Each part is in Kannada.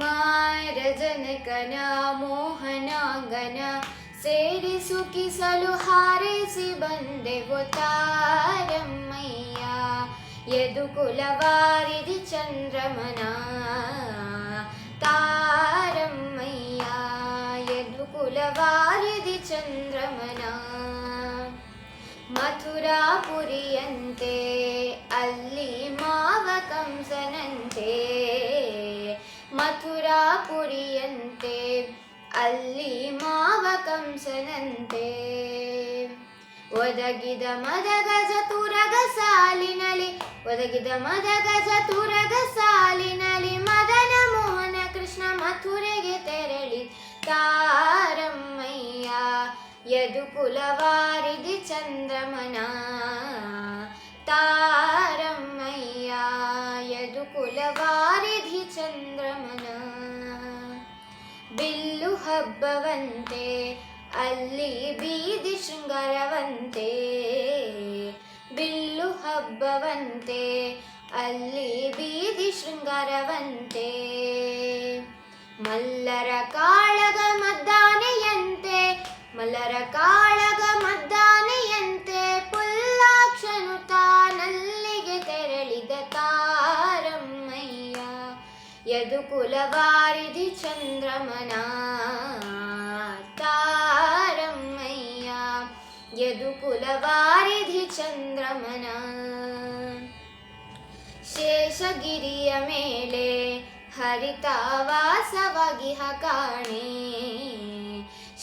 ಮಾರಜನಕನ ಮೋಹನಾಂಗನ ಸೇರಿ ಸುಖಿಸಲು ಹಾರೈಸಿ ಬಂದೆವು ತಾರಮ್ಮಯ್ಯ ಯದು ಕುಲವಾರಿದಿ ಚಂದ್ರಮನ ತಾರಮ್ಮಯ್ಯ ಯದು ಕುಲವಾರಿದಿ ಚಂದ್ರಮನ ಮಥುರಾಪುರಿಯಂತೆ ಅಲ್ಲಿ ಮಥುರಾಪುರಿಯಂತೆ, ಅಲ್ಲಿ ಮಾವ ಕಂಸನಂತೆ. ಒದಗಿದ ಮದಗ ತುರಗ ಸಾಲಿನಲಿ, ಒದಗಿದ ಮದಗ ತುರಗ ಸಾಲಿನಲಿ, ಮದನ ಮೋಹನ ಕೃಷ್ಣ ಮಥುರೆಗೆ ತೆರಳಿ. ತಾರಮ್ಮಯ್ಯ, ಯದು ಕುಲವಾರಿದಿ ಚಂದ್ರಮನ. ತಾರಮ್ಮಯ್ಯ ಹಬ್ಬವಂತೆ, ಅಲ್ಲಿ ಬೀದಿ ಶೃಂಗಾರವಂತೆ. ಬಿಲ್ಲು ಹಬ್ಬವಂತೆ, ಅಲ್ಲಿ ಬೀದಿ ಶೃಂಗಾರವಂತೆ. ಮಲ್ಲರ ಕಾಳಗ ಮದ್ದಾನೆಯಂತೆ, ಮಲ್ಲರ ಕಾಳಗ ಮದ್ದಾನೆಯಂತೆ. ಪುಲ್ಲಾಕ್ಷನು ತಾನಲ್ಲಿಗೆ ತೆರಳಿದ ತಾರಮ್ಮಯ್ಯ. ಯದು ಕುಲವಾರಿಧಿ ಚಂದ್ರಮನ ಕುಲವಾರಿಧಿ ಚಂದ್ರಮನ. ಶೇಷಗಿರಿಯ ಮೇಲೆ ಹರಿತಾವಾಸವಾಗಿಹ ಕಾಣೆ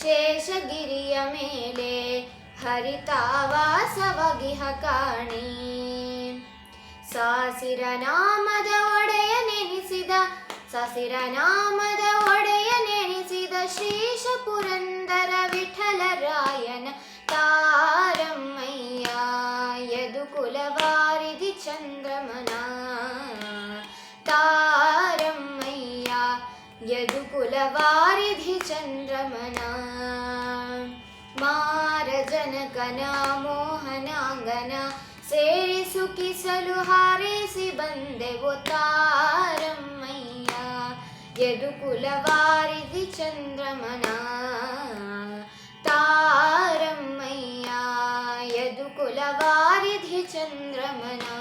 ಶೇಷಗಿರಿಯ ಮೇಲೆ ಹರಿತಾವಾಸವಾಗಿಹ ಕಾಣೆ ಸಾಸಿರ ನಾಮದ ಒಡೆಯ ನೆನೆಸಿದ, ಸಸಿರ ನಾಮದ ಒಡೆಯ ನೆನೆಸಿದ ಶ್ರೀಶ ಕುಲವಾರಿದಿ ಚಂದ್ರಮನ ತಾರಮ್ಮಯ್ಯ ಯದು ಕುಲವಾರಿಧಿ ಚಂದ್ರಮನ ಮಾರಜನಕನ ಮೋಹನಾಂಗನ ಸೇರಿ ಸುಖಿಸಲು ಹಾರೈಸಿ ಬಂದೆವು ತಾರಮ್ಮಯ್ಯ ಯದು ಕುಲವಾರಿಧಿ वारिधि चन्द्रमना